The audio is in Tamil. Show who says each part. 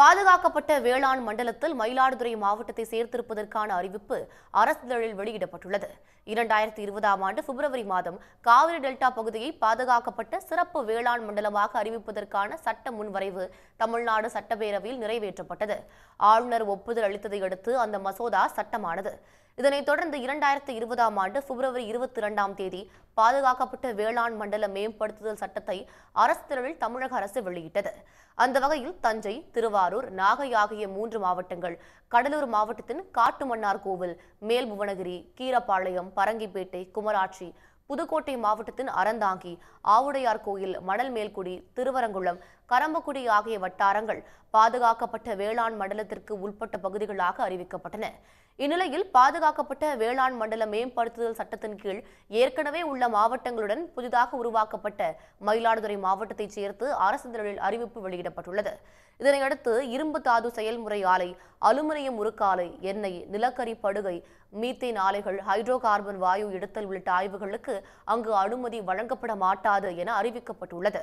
Speaker 1: பாதுகாக்கப்பட்ட வேளாண் மண்டலத்தில் மயிலாடுதுறை மாவட்டத்தை சேர்த்திருப்பதற்கான அறிவிப்பு அரசிதழில் வெளியிடப்பட்டுள்ளது. இரண்டாயிரத்தி இருபதாம் ஆண்டு பிப்ரவரி மாதம் காவிரி டெல்டா பகுதியை பாதுகாக்கப்பட்ட சிறப்பு வேளாண் மண்டலமாக அறிவிப்பதற்கான சட்ட முன்வரைவு தமிழ்நாடு சட்டப்பேரவையில் நிறைவேற்றப்பட்டது. ஆளுநர் ஒப்புதல் அளித்ததை அடுத்து அந்த மசோதா சட்டமானது. இதனைத் தொடர்ந்து இரண்டாயிரத்தி இருபதாம் ஆண்டு பிப்ரவரி இருபத்தி இரண்டாம் தேதி பாதுகாக்கப்பட்ட வேளாண் மண்டல மேம்படுத்துதல் சட்டத்தை அரசிதழில் தமிழக அரசு வெளியிட்டது. அந்த வகையில் தஞ்சை திருவாரூர் நாகை ஆகிய மூன்று மாவட்டங்கள் கடலூர் மாவட்டத்தின் காட்டுமன்னார் கோவில் மேல்புவனகிரி கீரப்பாளையம் பரங்கிப்பேட்டை குமராட்சி புதுக்கோட்டை மாவட்டத்தின் அறந்தாங்கி ஆவுடையார் கோயில் மணல் மேல்குடி திருவரங்குளம் கரம்பக்குடி ஆகிய வட்டாரங்கள் பாதுகாக்கப்பட்ட வேளாண் மண்டலத்திற்கு உட்பட்ட பகுதிகளாக அறிவிக்கப்பட்டன. இந்நிலையில் பாதுகாக்கப்பட்ட வேளாண் மண்டல மேம்படுத்துதல் சட்டத்தின் கீழ் ஏற்கனவே உள்ள மாவட்டங்களுடன் புதிதாக உருவாக்கப்பட்ட மயிலாடுதுறை மாவட்டத்தை சேர்த்து அரசிதழில் அறிவிப்பு வெளியிடப்பட்டுள்ளது. இதனையடுத்து இரும்பு தாது செயல்முறை ஆலை அலுமினியம் உருக்காலை எண்ணெய் நிலக்கரி படுகை மீத்தேன் ஆலைகள் ஹைட்ரோ கார்பன் வாயு எடுத்தல் உள்ளிட்ட ஆய்வுகளுக்கு அங்கு அனுமதி வழங்கப்பட மாட்டாது என அறிவிக்கப்பட்டுள்ளது.